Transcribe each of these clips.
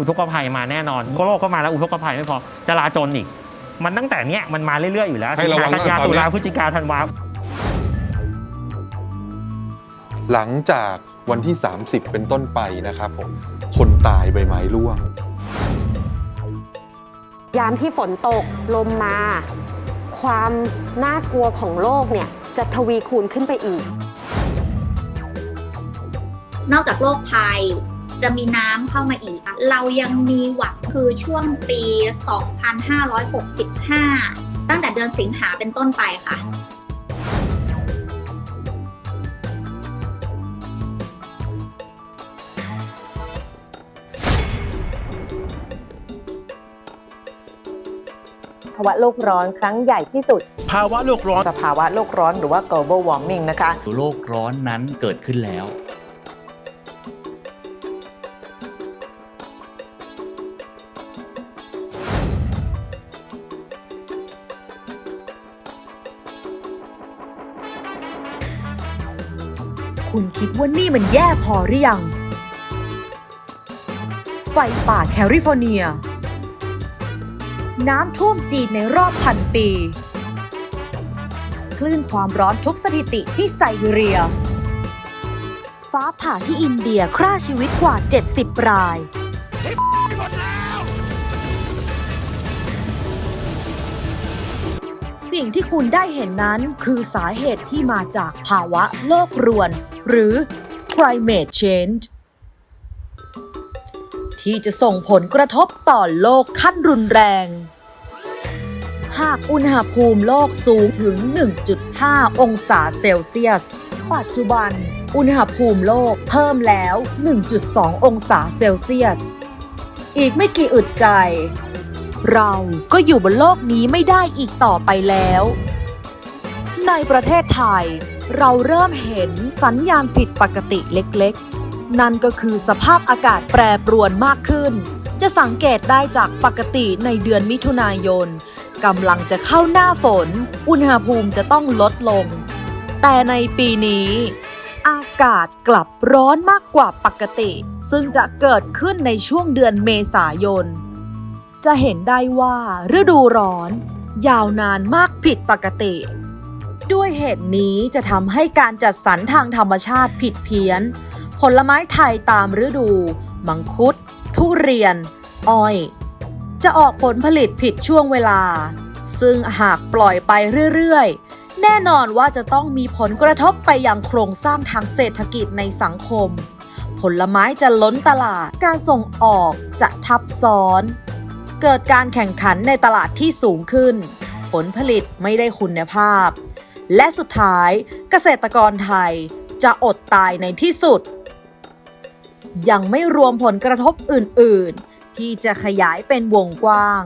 อุทกภัยมาแน่นอนก็โลกก็มาแล้วอุทกภัยไม่พอจราจรอีก มันตั้งแต่เนี้ยมันมาเรื่อยๆอยู่แล้วให้สิงระวัหางกันยาตั้งแต่ตอนตุลาเนี้ยพฤศจิกาธันวาหลังจากวันที่ 30 เป็นต้นไปนะครับผมคนตายใบไม้ร่วง ยามที่ฝนตกลมมา ความน่ากลัวของโลกเนี่ยจะทวีคูณขึ้นไปอีก นอกจากโรคภัย จะมีน้ำเข้ามาอีกอะเรายังมีหวังคือช่วงปี 2565 ตั้งแต่เดือนสิงหาเป็นต้นไปค่ะภาวะโลกร้อนครั้งใหญ่ที่สุด ภาวะโลกร้อน สภาวะโลกร้อนหรือว่า global warming นะคะ โลกร้อนนั้นเกิดขึ้นแล้ว คุณคิดว่านี่มันแย่พอหรือยัง ไฟป่าแคลิฟอร์เนีย น้ำท่วมจีนในรอบพันปี คลื่นความร้อนทุบสถิติที่ไซบีเรีย ฟ้าผ่าที่อินเดียฆ่าชีวิตกว่า 70 รายสิ่งที่คุณได้เห็นนั้นคือสาเหตุที่มาจากภาวะโลกรวน หรือ climate change ที่จะส่งผลกระทบต่อโลกขั้นรุนแรง หากอุณหภูมิโลกสูงถึง 1.5 องศาเซลเซียส ปัจจุบัน อุณหภูมิโลกเพิ่มแล้ว 1.2 องศาเซลเซียส อีกไม่กี่อึดใจ เราก็อยู่บนโลกนี้ไม่ได้อีกต่อไปแล้ว ในประเทศไทย เราเริ่มเห็นสัญญาณผิดปกติเล็กๆ นั่นก็คือสภาพอากาศแปรปรวนมากขึ้น จะสังเกตได้จากปกติในเดือนมิถุนายนกำลังจะเข้าหน้าฝน อุณหภูมิจะต้องลดลง แต่ในปีนี้ อากาศกลับร้อนมากกว่าปกติ ซึ่งจะเกิดขึ้นในช่วงเดือนเมษายน จะเห็นได้ว่าฤดูร้อน ยาวนานมากผิดปกติ ด้วยเหตุนี้จะทำให้การจัดสรรทางธรรมชาติผิดเพี้ยน ผลไม้ไทยตามฤดู มังคุด ทุเรียน อ้อย จะออกผลผลิตผิดช่วงเวลา ซึ่งหากปล่อยไปเรื่อยๆ แน่นอนว่าจะต้องมีผลกระทบไปยังโครงสร้างทางเศรษฐกิจในสังคม ผลไม้จะล้นตลาด การส่งออกจะทับซ้อน เกิดการแข่งขันในตลาดที่สูงขึ้น ผลผลิตไม่ได้คุณภาพ และสุดท้ายเกษตรกรไทยจะอดตายในที่สุด ยังไม่รวมผลกระทบอื่น ๆ ที่จะขยายเป็นวงกว้าง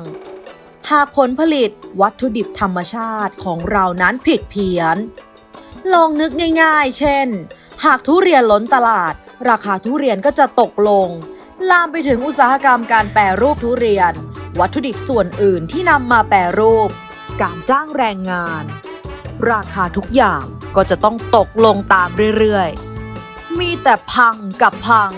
หากผลผลิตวัตถุดิบธรรมชาติของเรานั้นผิดเพี้ยน ลองนึกง่าย ๆ เช่น หากทุเรียนล้นตลาด ราคาทุเรียนก็จะตกลง ลามไปถึงอุตสาหกรรมการแปรรูปทุเรียน วัตถุดิบส่วนอื่นที่นำมาแปรรูป การจ้างแรงงาน ราคาทุกอย่างก็จะต้องตกลงตามเรื่อยๆ มีแต่พังกับพัง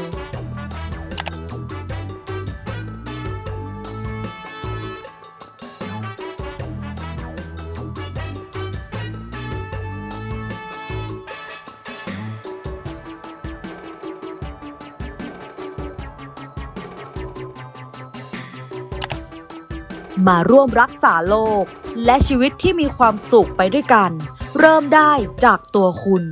มาร่วมรักษาโลก และชีวิตที่มีความสุขไปด้วยกัน เริ่มได้จากตัวคุณ